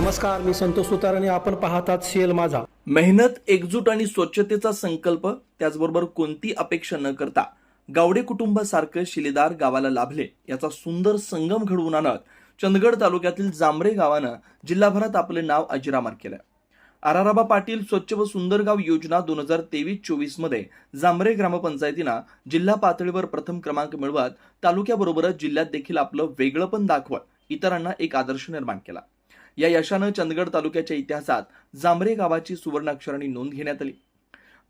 नमस्कार मी संतोष सुतार आणि आपण पाहतात सीएल माझा. मेहनत एकजूट आणि स्वच्छतेचा संकल्प त्याचबरोबर कोणती अपेक्षा न करता गावडे कुटुंबासारखं शिलेदार गावाला लाभले याचा सुंदर संगम घडवून आणत चंदगड तालुक्यातील जांभरे गावानं जिल्हाभरात आपले नाव अजिरामार केलं. आराराबा पाटील स्वच्छ व सुंदर गाव योजना दोन हजार तेवीस चोवीसमध्ये जांभरे ग्रामपंचायतीनं जिल्हा पातळीवर प्रथम क्रमांक मिळवत तालुक्याबरोबरच जिल्ह्यात देखील आपलं वेगळंपण दाखवत इतरांना एक आदर्श निर्माण केला. या यशानं चंदगड तालुक्याच्या इतिहासात जांभरे गावाची सुवर्ण अक्षरांनी नोंद घेण्यात आली.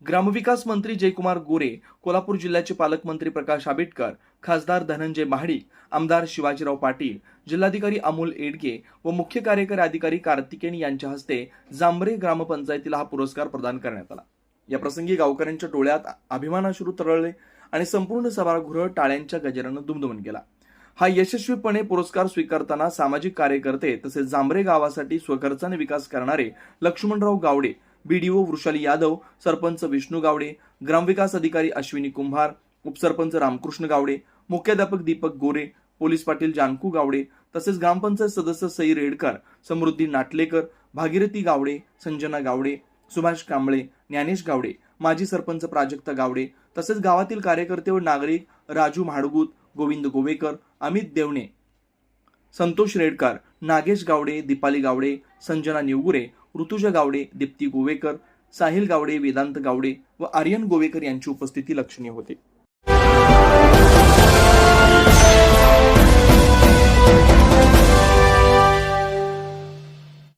ग्रामविकास मंत्री जयकुमार गोरे कोल्हापूर जिल्ह्याचे पालकमंत्री प्रकाश आंबेडकर खासदार धनंजय महाडिक आमदार शिवाजीराव पाटील जिल्हाधिकारी अमोल एडगे व मुख्य कार्यकारी अधिकारी कार्तिकेन यांच्या हस्ते जांभरे ग्रामपंचायतीला हा पुरस्कार प्रदान करण्यात आला. या प्रसंगी गावकऱ्यांच्या डोळ्यात अभिमानाश्रू तरळले आणि संपूर्ण सभागृह टाळ्यांच्या गजरानं दुमदुमन गेला. हा यशस्वीपणे पुरस्कार स्वीकारताना सामाजिक कार्यकर्ते तसेच जांभरे गावासाठी स्वखर्चाने विकास करणारे Laxmanrao Gawde B D O Vrushali Yadav sarpanch Vishnu Gawde ग्रामविकास अधिकारी अश्विनी कुंभार उपसरपंच रामकृष्ण गावडे मुख्याध्यापक दीपक गोरे पोलीस पाटील जानकू गावडे तसेच ग्रामपंचायत सदस्य सई रेडकर समृद्धी नाटलेकर भागीरथी गावडे संजना गावडे सुभाष कांबळे ज्ञानेश गावडे माजी सरपंच प्राजक्ता गावडे तसेच गावातील कार्यकर्ते व नागरिक राजू म्हाडगूत गोविंद गोवेकर अमित देवणे संतोष रेडकर नागेश गावडे दीपाली गावडे संजना निवगुरे ऋतुजा गावडे दीप्ती गोवेकर साहिल गावडे वेदांत गावडे व आर्यन गोवेकर यांची उपस्थिती लक्षणीय होती.